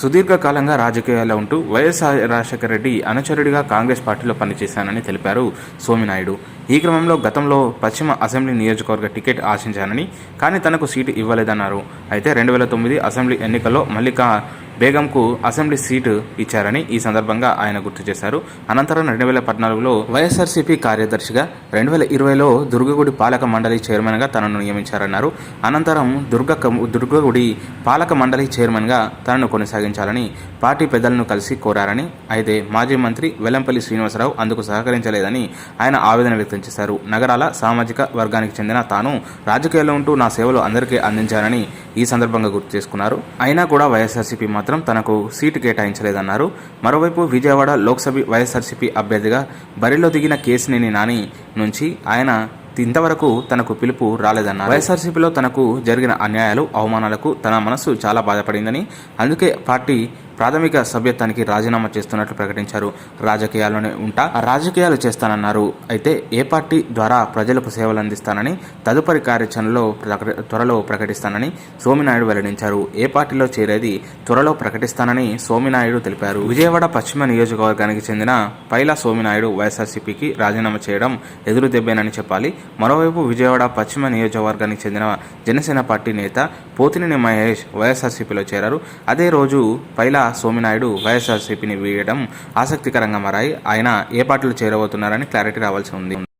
సుదీర్ఘకాలంగా రాజకీయాల్లో ఉంటూ వైఎస్ రాజశేఖర రెడ్డి అనుచరుడిగా కాంగ్రెస్ పార్టీలో పనిచేశానని తెలిపారు సోమినాయుడు. ఈ క్రమంలో గతంలో పశ్చిమ అసెంబ్లీ నియోజకవర్గ టికెట్ ఆశించానని కానీ తనకు సీటు ఇవ్వలేదన్నారు. అయితే రెండు వేల తొమ్మిది అసెంబ్లీ ఎన్నికల్లో మల్లికా బేగంకు అసెంబ్లీ సీటు ఇచ్చారని ఈ సందర్భంగా ఆయన గుర్తు చేశారు. అనంతరం రెండు వేల పద్నాలుగులో వైఎస్ఆర్సీపీ కార్యదర్శిగా రెండు వేల ఇరవైలో దుర్గగుడి పాలక మండలి చైర్మన్గా తనను నియమించారన్నారు. అనంతరం దుర్గ దుర్గగుడి పాలక మండలి చైర్మన్గా తనను కొనసాగించాలని పార్టీ పెద్దలను కలిసి కోరారని అయితే మాజీ మంత్రి వెల్లంపల్లి శ్రీనివాసరావు అందుకు సహకరించలేదని ఆయన ఆవేదన వ్యక్తం చేశారు. నగరాల సామాజిక వర్గానికి చెందిన తాను రాజకీయాల్లో ఉంటూ నా సేవలు అందరికీ అందించారని ఈ సందర్భంగా గుర్తు చేసుకున్నారు. అయినా కూడా వైఎస్ఆర్సీపీ మాత్రం మాత్రం తనకు సీటు కేటాయించలేదన్నారు. మరోవైపు విజయవాడ లోక్సభ వైఎస్ఆర్సీపీ అభ్యర్థిగా బరిలో దిగిన కేసినేని నాని నుంచి ఆయన ఇంతవరకు తనకు పిలుపు రాలేదన్నారు. వైఎస్ఆర్సీపీలో తనకు జరిగిన అన్యాయాలు అవమానాలకు తన మనసు చాలా బాధపడిందని అందుకే పార్టీ ప్రాథమిక సభ్యత్వానికి రాజీనామా చేస్తున్నట్లు ప్రకటించారు. రాజకీయాల్లోనే ఉంటా రాజకీయాలు చేస్తానన్నారు. అయితే ఏ పార్టీ ద్వారా ప్రజలకు సేవలు అందిస్తానని తదుపరి కార్యాచరణలో త్వరలో ప్రకటిస్తానని సోమినాయుడు వెల్లడించారు. ఏ పార్టీలో చేరేది త్వరలో ప్రకటిస్తానని సోమినాయుడు తెలిపారు. విజయవాడ పశ్చిమ నియోజకవర్గానికి చెందిన పైలా సోమినాయుడు వైఎస్ఆర్సీపీకి రాజీనామా చేయడం ఎదురు దెబ్బేనని చెప్పాలి. మరోవైపు విజయవాడ పశ్చిమ నియోజకవర్గానికి చెందిన జనసేన పార్టీ నేత పోతినేని మహేష్ వైఎస్ఆర్సీపీలో చేరారు. అదే రోజు పైలా సోమినాయుడు వైఎస్ఆర్సీపీని వీయడం ఆసక్తికరంగా మారాయి. ఆయన ఏ పార్టీలో చేరబోతున్నారని క్లారిటీ రావాల్సి ఉంది.